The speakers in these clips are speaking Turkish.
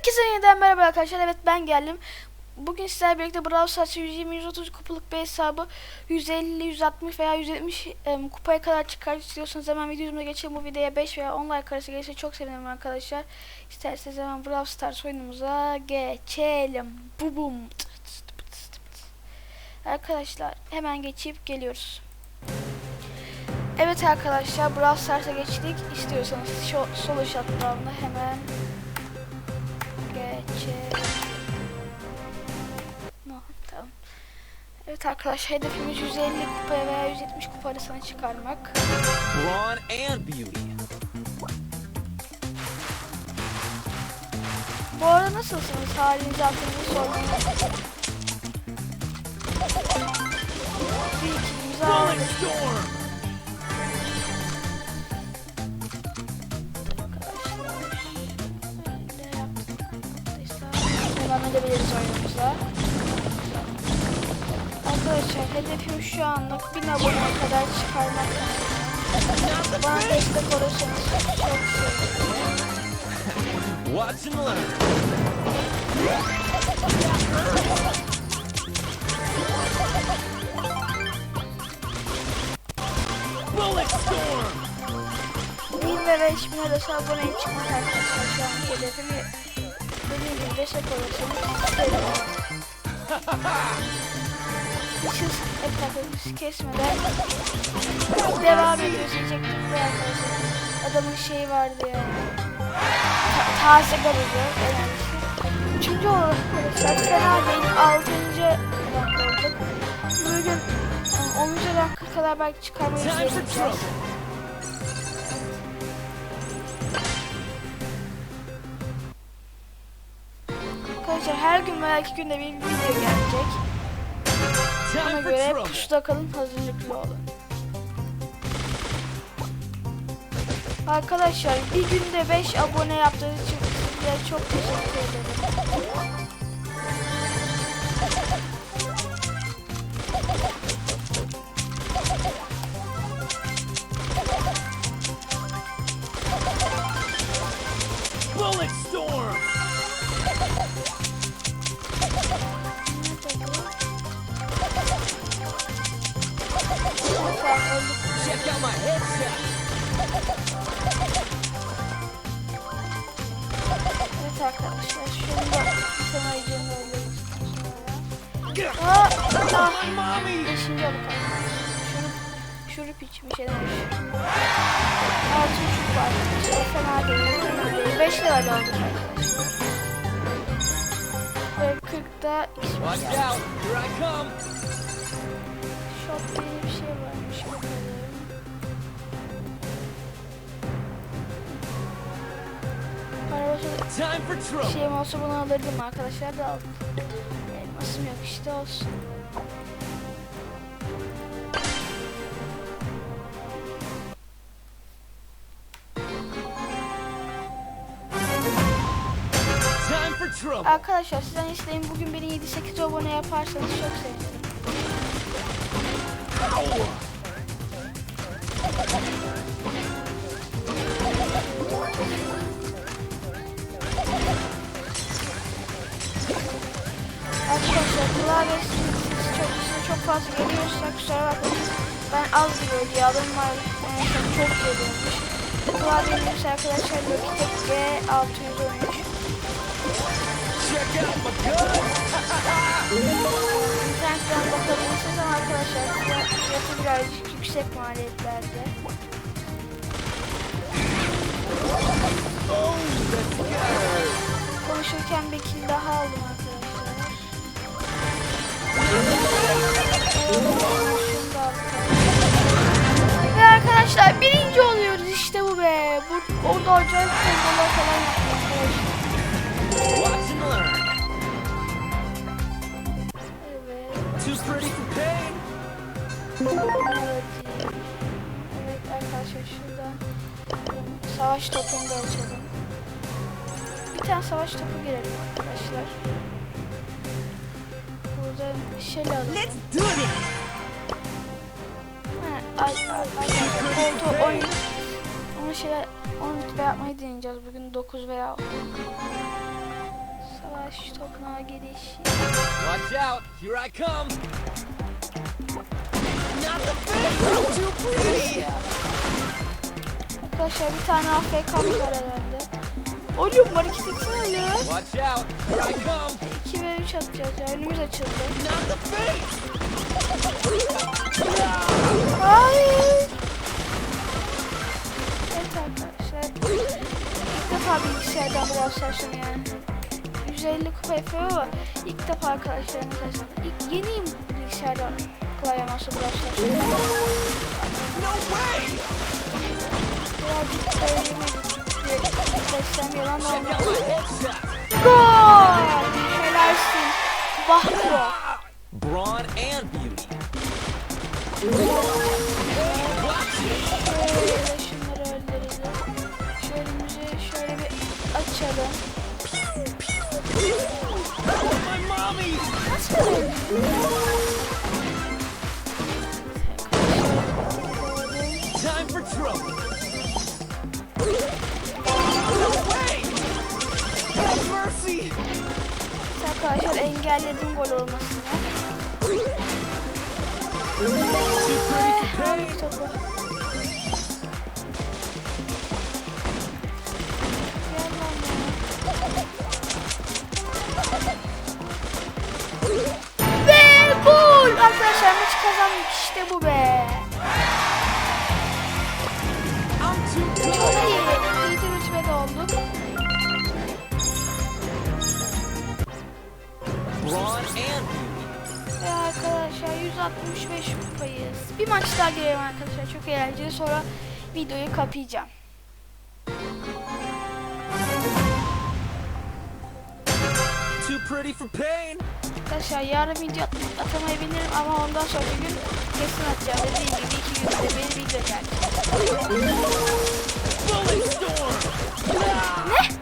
Herkese yeniden merhaba arkadaşlar. Evet ben geldim. Bugün sizlerle birlikte Brawl Stars 120-130 kupalık bir hesabı 150, 160 veya 170 em, kupaya kadar çıkar istiyorsanız hemen videomuza geçelim. Bu videoya 5 veya 10 like arası gelirse çok sevinirim arkadaşlar. İsterseniz hemen Brawl Stars oyunumuza geçelim. Bu bum. Arkadaşlar hemen geçip geliyoruz. Evet arkadaşlar Brawl Stars'a geçtik. İstiyorsanız şu sol tarafına hemen Evet arkadaşlar hedefimiz 150 kupaya veya 170 kupa arasına çıkarmak. Brawn and beauty. Bu arada nasılsınız? Halinizi hatırınızı sormayı Bir ikimizi aldık. Devam edebiliriz oyunumuza. Arkadaşlar hedefim şu anlık 1000 aboneye kadar çıkarmak. Bana destek olursanız çok sevinirim. Watch and learn. Bullet storm. 1000 ve 5000 arası aboneye çıkmak arkadaşlar şu an hedefim. Dediğim gibi destek olursanız sevinirim. Hiç hız etrafımızı kesmeden devam arkadaşlar. Adamın şeyi vardı ya. Ta taze garajı önemlisi. Üçüncü olarak arkadaşlar fena değil. Altıncı rank olduk. Bugün yani 10. ranka kadar belki çıkarmayı trouble. Arkadaşlar her gün veya iki günde bir video gelecek. Ona göre pusuda kalın hazırlıklı olun. Arkadaşlar bir günde 5 abone yaptığınız için size çok teşekkür ederim. Check out my headshot. Evet arkadaşlar şunu da ayıcını öldürürüz. Aa, ah, Mommy. beşinci arkadaşlar. Şurup, şurup içmiş demiş. Altı şurup var. Fena değil, fena değil. Beş level olduk arkadaşlar. Ve 40'da Watch ismi out. Here I come. Shop diye bir şey varmış Arabası Time for trouble. şeyim olsa bunu alırdım arkadaşlar da aldım. Elmasım yok işte olsun. Time for trouble. Arkadaşlar sizden isteğim bugün beni 7-8 abone yaparsanız çok sevinirim. Klavye sesi çok, size çok fazla geliyorsa kusura bakmayın. Ben az geliyor diye adım var. En son çok geliyormuş. Klavyenin hepsi arkadaşlar Logitech G613. Check out my gun. İnternetten bakabilirsiniz ama arkadaşlar fiyat- fiyatı birazcık yüksek maliyetlerde. Konuşurken bir kill daha aldım arkadaşlar. Ve arkadaşlar birinci oluyoruz işte bu be. Bu, orada acayip bombalar falan learn. Evet. Evet. Arkadaşlar şuradan savaş topunu da açalım. Bir tane savaş topu girelim arkadaşlar. Burada şey alalım. Let's do it. Ha, ay, ay, ay, koltuğu 10 Onu şey 10 rütbe yapmayı deneyeceğiz bugün 9 veya Şu toprağa giriş. Watch out. Here I come. Not the fish. I'm too pretty. Arkadaşlar bir tane AFK'mız var herhalde. Oğlum hareket etsene ya. Watch out. Here I come. 2 ve 3 atacağız ya. Önümüz açıldı. Hayır. Evet arkadaşlar. İlk defa bilgisayardan Brawl Stars yani. 150 kupa yapıyor ama ilk defa arkadaşlarımız arasında. İlk yeniyim bilgisayarda klavye mouse'u Brawl Stars'ta. No way. Birazcık söyleyemedim. Beslem yalan headshot. Gol! Helalsin. Bahro. Brawn and beauty. Watch it. Şöyle şunları öldürelim. Şu önümüzü şöyle bir açalım. My mommy. Nasıl öldü? Time for trouble. Engelledim gol olmasını. Hangi topu? Ve gol! Arkadaşlar maçı kazandık işte bu be. Ve arkadaşlar 165 kupayız. Bir maç daha girelim arkadaşlar. Çok eğlenceli. Sonra videoyu kapayacağım. Too pretty for pain. Arkadaşlar yarın video at atamayabilirim ama ondan sonra bir gün kesin atacağım. Dediğim gibi iki günde bir video storm. Ne?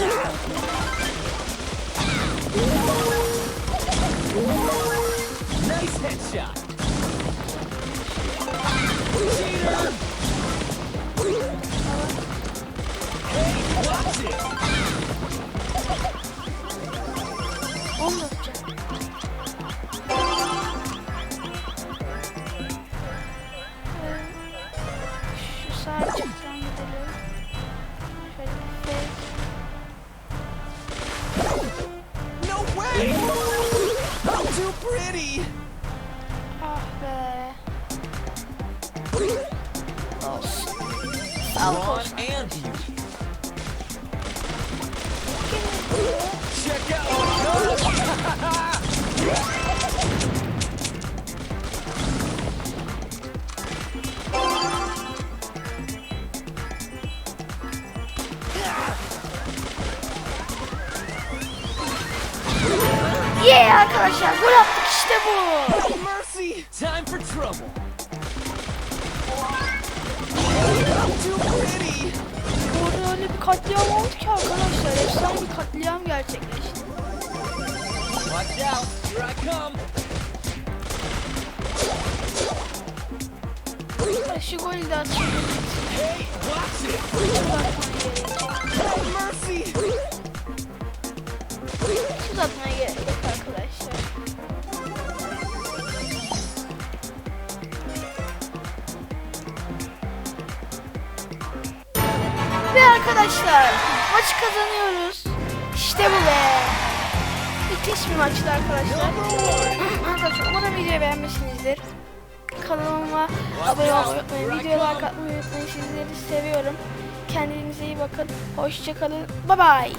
Yeah. I'm too pretty. Ah be. Olsun. Sağlık Brawn olsun. and beauty. Check out Orada öyle bir katliam oldu ki arkadaşlar. Efsane bir katliam gerçekleşti. Watch out. Here I come. Şu golü de atayım. Hey, watch it. Atmaya gerek arkadaşlar maçı kazanıyoruz. İşte bu be. Müthiş bir maçtı arkadaşlar. arkadaşlar umarım videoyu beğenmişsinizdir. Kanalıma abone olmayı unutmayın. Videoya like unutmayın. Sizleri seviyorum. Kendinize iyi bakın. Hoşçakalın. Bye bye.